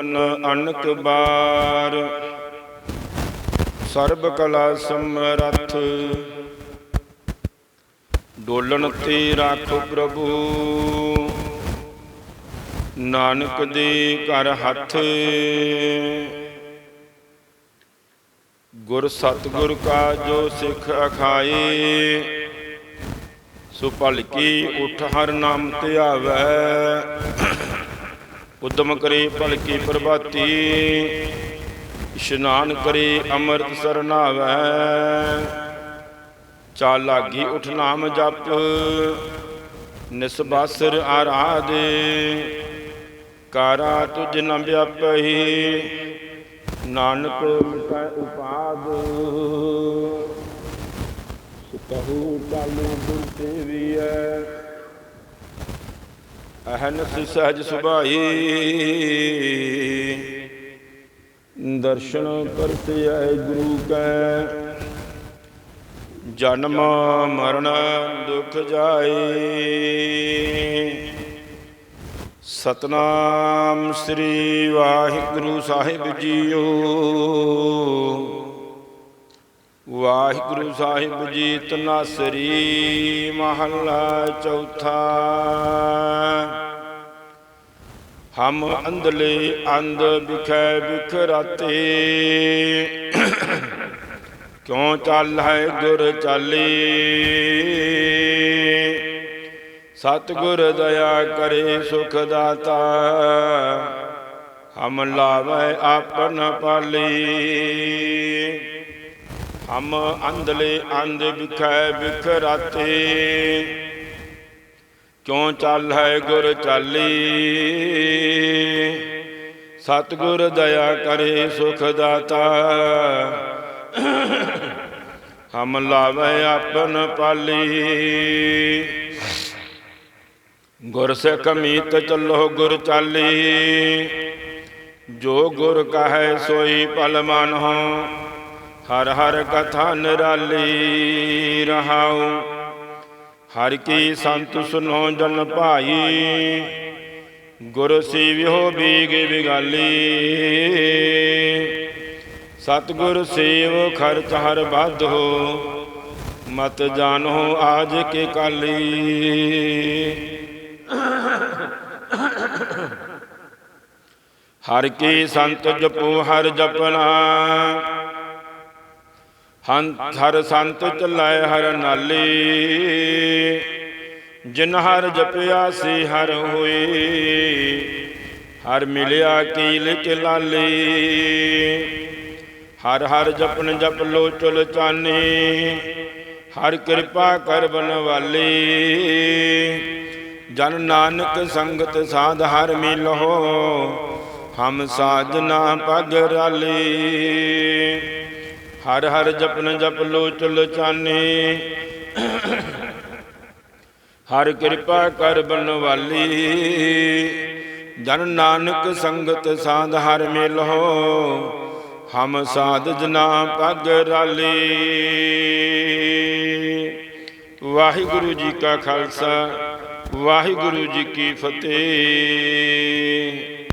ਅਨ ਅਨਕ ਬਾਰ। ਸਰਬ ਕਲਾ ਸਮਰੱਥ। ਡੋਲਣ ਤੇ ਰੱਖ ਪ੍ਰਭੂ। ਨਾਨਕ ਦੇ ਕਰ ਹੱਥ। ਗੁਰ ਸਤਿਗੁਰ ਕਾ ਜੋ ਸਿੱਖ ਅਖਾਏ। ਸੋ ਭਲਕੀ ਉਠ ਹਰ ਨਾਮ ਧਿਆਵੈ ਉਦਮ ਕਰੇ ਭਲਕੀ ਪ੍ਰਭਾਤੀ। ਇਸ਼ਨਾਨ ਕਰੇ ਅੰਮ੍ਰਿਤ ਸਰਨਾਵੈ ਚਾਲ ਲਾਗੀ ਉਠ ਨਾਮ ਜਪ। ਨਿਸਬਾਸਰ ਆਰਾਧੇ। ਕਾਰਾ ਤੁਜ ਨ ਵਿਆਪਹੀ ਨਾਨਕ ਮਿਟੈ ਉਪਾਦ। ਸੁਤਹੁ ਚਾਲੂ ਗੁਰ ਸੇਵੀਐ। ਅਹਨਸ ਸਹਜ ਸੁਭਾਈ। ਦਰਸ਼ਨ ਪਰਤਿਐ ਗੁਰੂ ਕੈ। ਜਨਮ ਮਰਨ ਦੁਖ ਜਾਏ। ਸਤਨਾਮ ਸ੍ਰੀ ਵਾਹਿਗੁਰੂ ਸਾਹਿਬ ਜੀਓ। ਵਾਹਿਗੁਰੂ ਸਾਹਿਬ ਜੀ ਤਨਾਸਰੀ ਮਹੱਲਾ ਚੌਥਾ। ਹਮ ਅੰਧਲੇ ਅੰਧ ਵਿਖੈ ਵਿਖਰਾਤੇ। ਕਿਉਂ ਚੱਲ ਹੈ ਗੁਰ ਚਾਲੀ? ਸਤਿਗੁਰ ਦਇਆ ਕਰੇ ਸੁਖ ਦਾਤਾ। ਹਮ ਲਾਵੇ ਆਪਨ ਪਾਲੀ। ਹਮ ਅੰਧਲੇ ਅੰਧ ਵਿਖੈ ਵਿਖਰਾਤੇ। ਕਿਉ ਚੱਲ ਹੈ ਗੁਰ ਚਾਲੀ? ਸਤਿਗੁਰ ਦਇਆ ਕਰੇ ਸੁਖ ਦਾਤਾ। ਹਮ ਲਾਵੇ ਆਪਨ ਪਾਲੀ। ਗੁਰ ਸਿੱਖ ਮੀਤ ਚੱਲੋ ਗੁਰ ਚਾਲੀ। ਜੋ ਗੁਰ ਕਹੈ ਸੋਈ ਭਲ ਮਾਨਹੁ ਹਰ ਹਰ ਕਥਾ ਨਿਰਾਲੀ ਰਹਾਉ। ਹਰ ਕੀ ਸੰਤ ਸੁਨੋ ਜਨ ਭਾਈ। ਗੁਰ ਸੇਵਿਓ ਬੀਗ ਵਿਗਾਲੀ ਸਤਗੁਰ ਸੇਵ ਖਰਚ ਹਰ ਬਾਧੋ ਮਤ ਜਾਣੋ ਆਜ ਕੇ ਕਾਲੀ। ਹਰ ਕੀ ਸੰਤ ਜਪੋ ਹਰ ਜਪਣਾ ਹਰ ਸੰਤ ਚੱਲਾਏ ਹਰ ਨਾਲੇ। ਜਿਨ ਹਰ ਜਪਿਆ ਸੀ ਹਰ ਹੋਏ ਹਰ ਮਿਲਿਆ ਕੀਲ ਚਲਾਲੇ ਹਰ ਹਰ ਜਪਨ ਜਪ ਲੋ ਚੁਲ ਚਾਨੇ, ਹਰ ਕਿਰਪਾ ਕਰ ਬਨਵਾਲੇ। ਜਨ ਨਾਨਕ ਸੰਗਤ ਸਾਧ ਹਰ ਮਿਲੋ, ਹਮ ਸਾਜਨਾ ਪਗ ਰਾਲੇ। ਹਰ ਹਰ ਜਪਨ ਜਪ ਲੋ ਚੁਲ ਚਾਨੇ। ਹਰ ਕਿਰਪਾ ਕਰ ਬਨਵਾਲੀ। ਜਨ ਨਾਨਕ ਸੰਗਤ ਸਾਧ ਹਰ ਮਿਲੋ, ਹਮ ਸਾਧ ਜਨਾ ਪਗ ਰਾਲੇ। ਵਾਹਿਗੁਰੂ ਜੀ ਕਾ ਖਾਲਸਾ, ਵਾਹਿਗੁਰੂ ਜੀ ਕੀ ਫਤਿਹ।